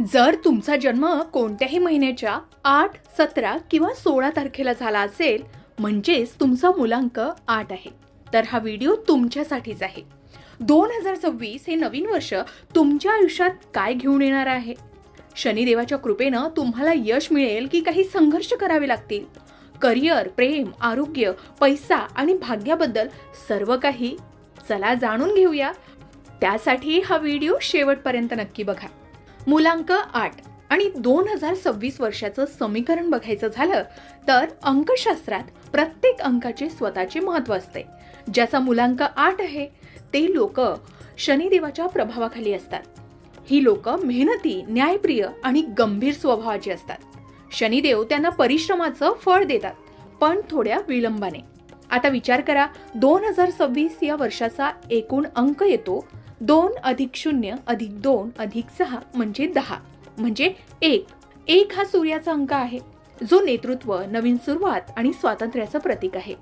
जर तुमचा जन्म कोणत्याही महिन्याच्या आठ सतरा किंवा सोळा तारखेला झाला असेल म्हणजेच तुमचा मुलांक आठ आहे. तर हा व्हिडिओ तुमच्यासाठीच आहे. दोन हजार सव्वीस हे नवीन वर्ष तुमच्या आयुष्यात काय घेऊन येणार आहे? शनिदेवाच्या कृपेनं तुम्हाला यश मिळेल की काही संघर्ष करावे लागतील? करिअर प्रेम आरोग्य पैसा आणि भाग्याबद्दल सर्व काही चला जाणून घेऊया. त्यासाठी हा व्हिडिओ शेवटपर्यंत नक्की बघा. मुलांक आठ आणि दोन हजार सव्वीस वर्षाचं समीकरण बघायचं झालं तर अंकशास्त्रात प्रत्येक अंकाचे स्वतःचे महत्त्व असते. ज्याचा मुलांक आठ आहे ते लोक शनिदेवाच्या प्रभावाखाली असतात. ही लोक मेहनती न्यायप्रिय आणि गंभीर स्वभावाची असतात. शनिदेव त्यांना परिश्रमाचं फळ देतात पण थोड्या विलंबाने. आता विचार करा दोन हजार सव्वीस या वर्षाचा एकूण अंक येतो दोन अधिक शून्य अधिक दोन अधिक सहा म्हणजे दहा. म्हणजे एक. एक हा सूर्याचा अंक आहे. जो नेतृत्व नवीन सुरुवात आणि स्वातंत्र्याचं प्रतीक आहे.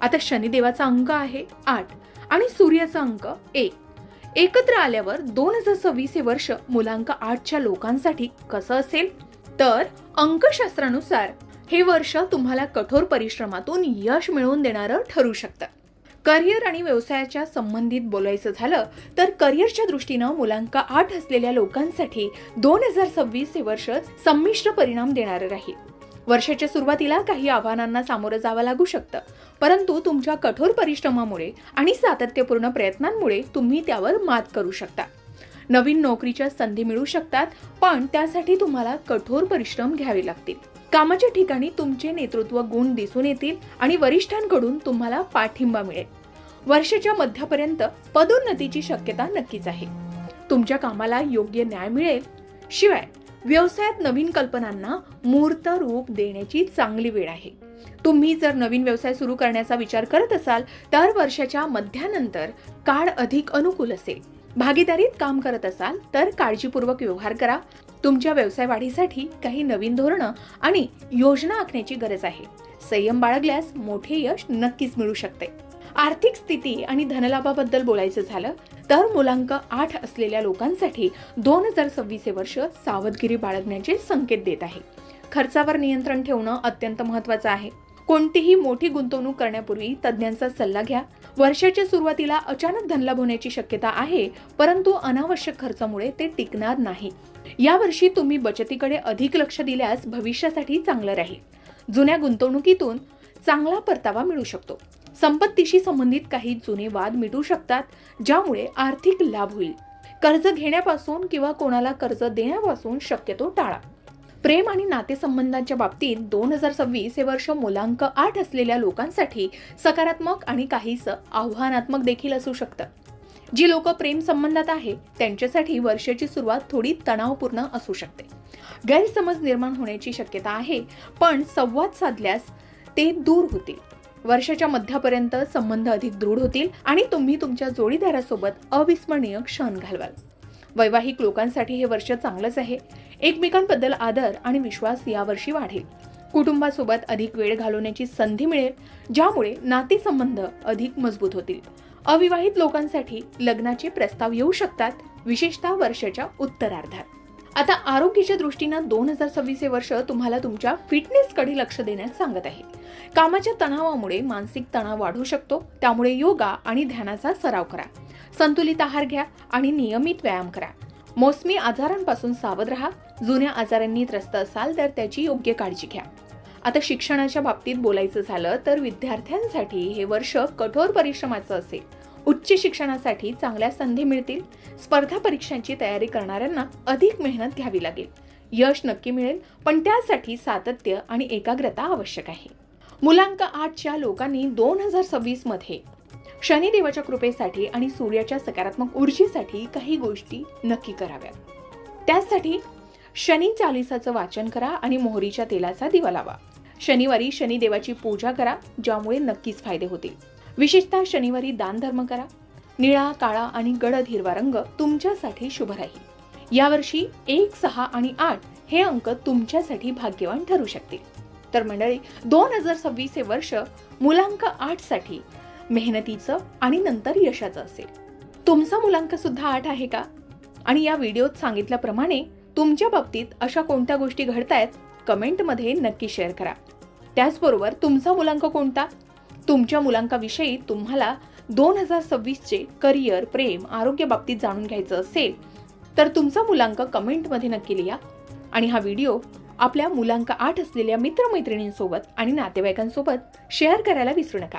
आता शनिदेवाचा अंक आहे आठ आणि सूर्याचा अंक एक. एकत्र आल्यावर दोन हजार सव्वीस हे वर्ष मुलांक आठच्या लोकांसाठी कसं असेल? तर अंकशास्त्रानुसार हे वर्ष तुम्हाला कठोर परिश्रमातून यश मिळवून देणारं ठरू शकतं. करिअर आणि व्यवसायाच्या संबंधित बोलायचं झालं तर करिअरच्या दृष्टीनं मुलांक आठ असलेल्या लोकांसाठी दोन हजार सव्वीस हे वर्ष संमिश्र परिणाम देणारं राहील. वर्षाच्या सुरुवातीला काही आव्हानांना सामोरं जावं लागू शकतं परंतु तुमच्या कठोर परिश्रमामुळे आणि सातत्यपूर्ण प्रयत्नांमुळे तुम्ही त्यावर मात करू शकता. नवीन नोकरीच्या संधी मिळू शकतात पण त्यासाठी तुम्हाला कठोर परिश्रम घ्यावे लागतील. कामाच्या ठिकाणी तुमचे नेतृत्व गुण दिसून येतील आणि वरिष्ठांकडून तुम्हाला पाठिंबा मिळेल. वर्षाच्या मध्यापर्यंत पदोन्नतीची शक्यता नक्कीच आहे. तुमच्या कामाला योग्य न्याय मिळेल. शिवाय व्यवसायात नवीन कल्पनांना मूर्त रूप देण्याची चांगली वेळ आहे. तुम्ही जर नवीन व्यवसाय सुरू करण्याचा विचार करत असाल तर वर्षाच्या मध्यानंतर काळ अधिक अनुकूल असेल. भागीदारीत काम करत असाल तर काळजीपूर्वक व्यवहार करा. तुमच्या व्यवसाय वाढीसाठी काही नवीन धोरणं आणि योजना आखण्याची गरज आहे. संयम बाळगल्यास मोठे यश नक्कीच मिळू शकते. आर्थिक स्थिती आणि धनलाभाबद्दल बोलायचं झालं तर मुलांक आठ असलेल्या लोकांसाठी दोन हजार सव्वीस हे वर्ष सावधगिरी बाळगण्याचे संकेत देत आहे. खर्चावर नियंत्रण ठेवणं अत्यंत महत्वाचं आहे. कोणतीही मोठी गुंतवणूक करण्यापूर्वी तज्ज्ञांचा सल्ला घ्या. वर्षाच्या सुरुवातीला अचानक धनलाभ होण्याची शक्यता आहे परंतु अनावश्यक खर्चामुळे ते टिकणार नाही. यावर्षी तुम्ही बचतीकडे अधिक लक्ष दिल्यास भविष्यासाठी चांगलं राहील. जुन्या गुंतवणुकीतून चांगला परतावा मिळू शकतो. संपत्तीशी संबंधित काही जुने वाद मिटू शकतात ज्यामुळे आर्थिक लाभ होईल. कर्ज घेण्यापासून किंवा कोणाला कर्ज देण्यापासून शक्यतो टाळा. प्रेम आणि नातेसंबंधांच्या बाबतीत दोन हजार सव्वीस हे वर्ष मुलांक आठ असलेल्या लोकांसाठी सकारात्मक आणि काहीसं आव्हानात्मक देखील असू शकतं. जी लोक प्रेम संबंधात आहे त्यांच्यासाठी वर्षाची सुरुवात थोडी तणावपूर्ण असू शकते. गैरसमज निर्माण होण्याची शक्यता आहे पण संवाद साधल्यास ते दूर होतील. वर्षाच्या मध्यापर्यंत संबंध अधिक दृढ होतील आणि तुम्ही तुमच्या जोडीदारासोबत अविस्मरणीय क्षण घालवाल. वैवाहिक लोकांसाठी हे वर्ष चांगलंच आहे. एकमेकांबद्दल आदर आणि विश्वास यावर्षी वाढेल. कुटुंबासोबत अधिक वेळ घालवण्याची संधी मिळेल ज्यामुळे नातेसंबंध अधिक मजबूत होतील. अविवाहित लोकांसाठी लग्नाचे प्रस्ताव येऊ शकतात विशेषतः वर्षाच्या उत्तरार्धात. आता आरोग्याच्या दृष्टीनं दोन हजार सव्वीस हे वर्ष तुम्हाला तुमच्या फिटनेसकडे लक्ष देण्यास सांगत आहे. कामाच्या तणावामुळे मानसिक तणाव वाढू शकतो त्यामुळे योगा आणि ध्यानाचा सराव करा. संतुलित आहार घ्या आणि नियमित व्यायाम करा. मोसमी आजारांपासून सावध राहा. जुन्या आजारांनी त्रस्त असाल तर त्याची योग्य काळजी घ्या. आता शिक्षणाच्या बाबतीत बोलायचं झालं तर विद्यार्थ्यांसाठी हे वर्ष कठोर परिश्रमाचं असेल. उच्च शिक्षणासाठी चांगल्या संधी मिळतील. स्पर्धा परीक्षांची तयारी करणाऱ्यांना अधिक मेहनत घ्यावी लागेल. यश नक्की मिळेल पण त्यासाठी सातत्य आणि एकाग्रता आवश्यक आहे. मुलांक आठच्या लोकांनी दोन हजार सव्वीसमध्ये शनिदेवाच्या कृपेसाठी आणि सूर्याच्या सकारात्मक ऊर्जेसाठी काही गोष्टी नक्की कराव्यात. त्यासाठी शनी चालिसाचं वाचन करा आणि मोहरीच्या तेलाचा दिवा लावा. शनिवारी शनिदेवाची पूजा करा ज्यामुळे नक्कीच फायदे होतील. विशेषतः शनिवारी दानधर्म करा. निळा काळा आणि गडद हिरवा रंग तुमच्यासाठी शुभ राहील. यावर्षी एक सहा आणि आठ हे अंक तुमच्यासाठी भाग्यवान ठरू शकतील. तर मंडळी दोन हजार सव्वीस हे वर्ष मुलांक आठसाठी मेहनतीचं आणि नंतर यशाचं असेल. तुमचा मुलांक सुद्धा आठ आहे का? आणि या व्हिडिओत सांगितल्याप्रमाणे तुमच्या बाबतीत अशा कोणत्या गोष्टी घडतायत कमेंटमध्ये नक्की शेअर करा. त्याचबरोबर तुमचा मुलांक कोणता? तुमच्या मुलांकाविषयी तुम्हाला दोन हजार सव्वीसचे करिअर प्रेम आरोग्य बाबतीत जाणून घ्यायचं असेल तर तुमचा मुलांक कमेंटमध्ये नक्की लिहा. आणि हा व्हिडिओ आपल्या मुलांक आठ असलेल्या मित्रमैत्रिणींसोबत आणि नातेवाईकांसोबत शेअर करायला विसरू नका.